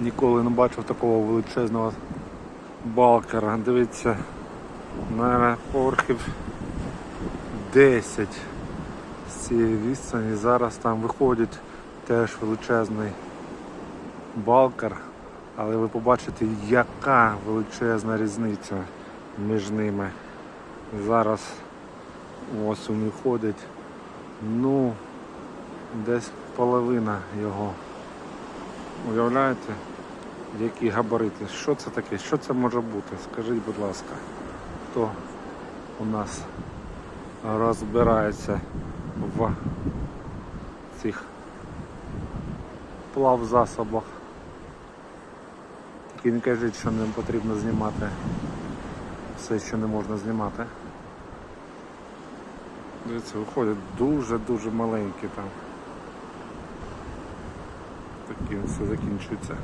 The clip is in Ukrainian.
Ніколи не бачив такого величезного балкера. Дивіться, на поверхів 10 з цієї відстані. Зараз там виходить теж величезний балкер. Але ви побачите, яка величезна різниця між ними. Зараз ось він виходить. Ну, десь половина його. Уявляєте, які габарити? Що це таке? Що це може бути? Скажіть, будь ласка, хто у нас розбирається в цих плавзасобах? Тільки не кажіть, що не потрібно знімати все, що не можна знімати. Дивіться, виходять дуже-дуже маленькі там. Таким все закінчується.